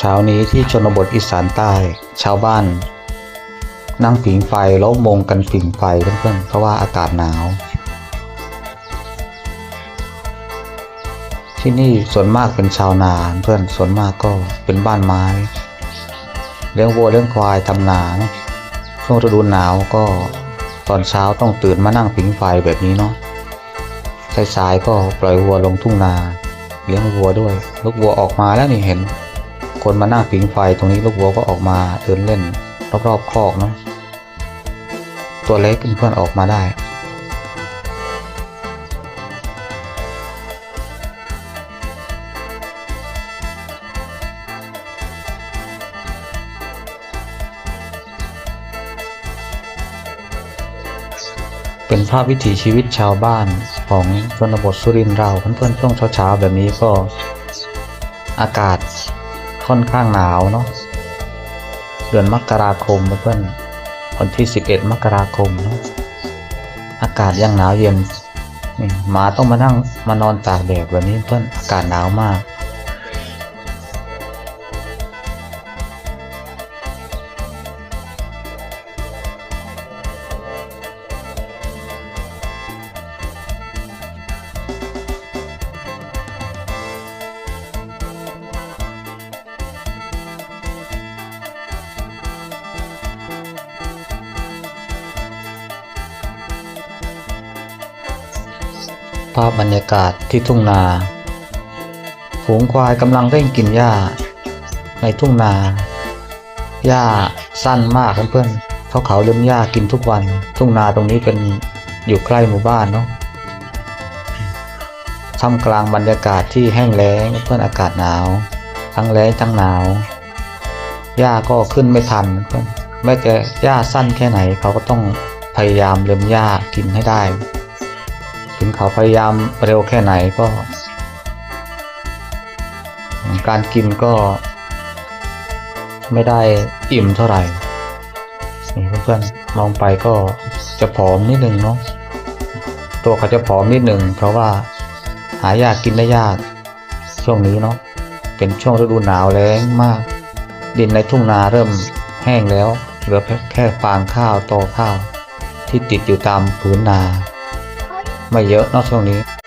เช้านี้ที่ชนบทอีสานใต้ชาวบ้าน นั่งผิงไฟแล้วมงกันผิงไฟเพื่อนๆเพราะว่าอากาศหนาว ที่นี่ส่วนมากเป็นชาวนาเพื่อนส่วนมากก็เป็นบ้านไม้ เลี้ยงวัวเลี้ยงควายทำนาเนอะช่วงฤดูหนาวก็ตอนเช้าต้องตื่นมานั่งผิงไฟแบบนี้เนาะสายๆก็ปล่อยวัวลงทุ่งนา เลี้ยงวัวด้วย ลูกวัวออกมาแล้วนี่เห็น คนมานั่งผิงไฟตรงนี้ลูกวัวก็ออกมาเดินเล่นรอบๆคอกเนาะตัวเล็กเพื่อนๆออกมาได้เป็นภาพวิถีชีวิตชาวบ้านของชนบทสุรินทร์เราเพื่อนๆช่วงเช้าๆแบบนี้ก็อากาศ ค่อนข้างหนาวเนาะเดือนมกราคมเพื่อนวันที่ 11 มกราคมเนาะอากาศยังหนาวเย็นนี่หมาต้องมานั่งมานอนตากแดดแบบนี้เพื่อนอากาศหนาวมากาพบรรยากาศที่ทุ่งนา ฝูงควายกำลังเร่งกินหญ้า ในทุ่งนา หญ้าสั้นมากเพื่อนๆเขาเขาเลี้ยงหญ้ากินทุกวัน ทุ่งนาตรงนี้เป็นอยู่ใกล้หมู่บ้านเนาะท่ามกลางบรรยากาศที่แห้งแล้งเพื่อนอากาศหนาว ทั้งแล้งทั้งหนาว หญ้าก็ขึ้นไม่ทันเพื่อนแม้จะหญ้าสั้นแค่ไหนเขาก็ต้องพยายามเล็มหญ้ากินให้ได้ เขาพยายามเร็วแค่ไหนก็ การกินก็ไม่ได้อิ่มเท่าไหร่ นี่เพื่อนๆมองไปก็จะผอมนิดนึงเนาะ ตัวเขาจะผอมนิดหนึ่งเพราะว่าหายากกินได้ยาก ช่วงนี้เนาะ เป็นช่วงฤดูหนาวแล้งมาก ดินในทุ่งนาเริ่มแห้งแล้ว เหลือแค่ฟางข้าวตอข้าวที่ติดอยู่ตามผืนนา ไม่เยอะนอกช่วงนี้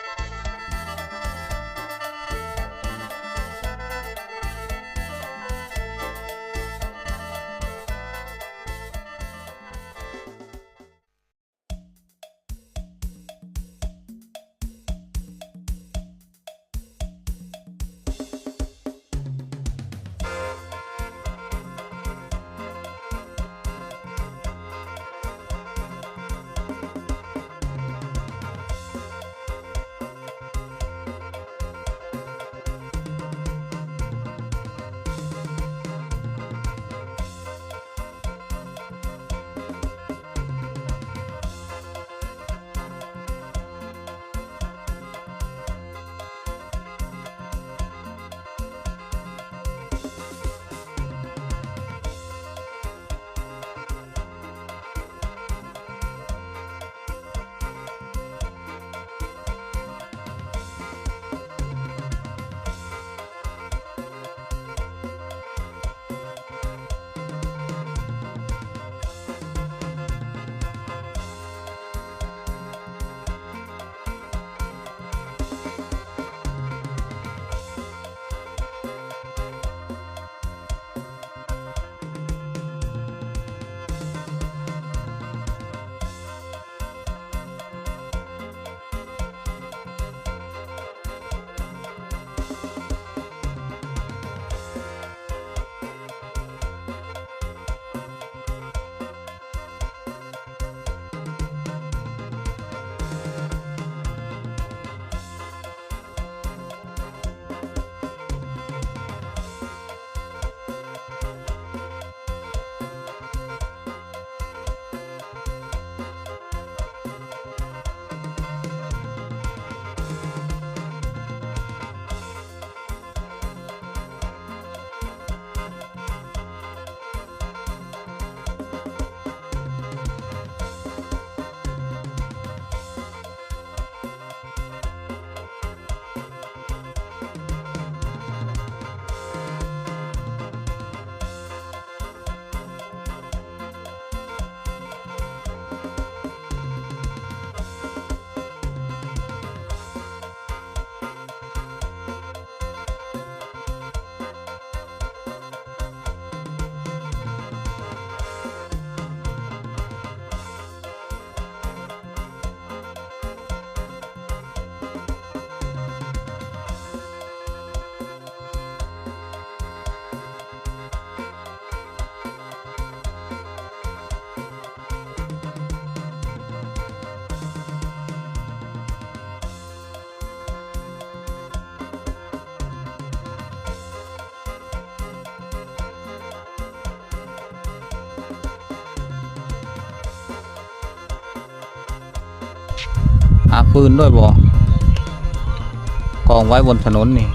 ฟืนด้วยบ่กองไว้บนถนนนี่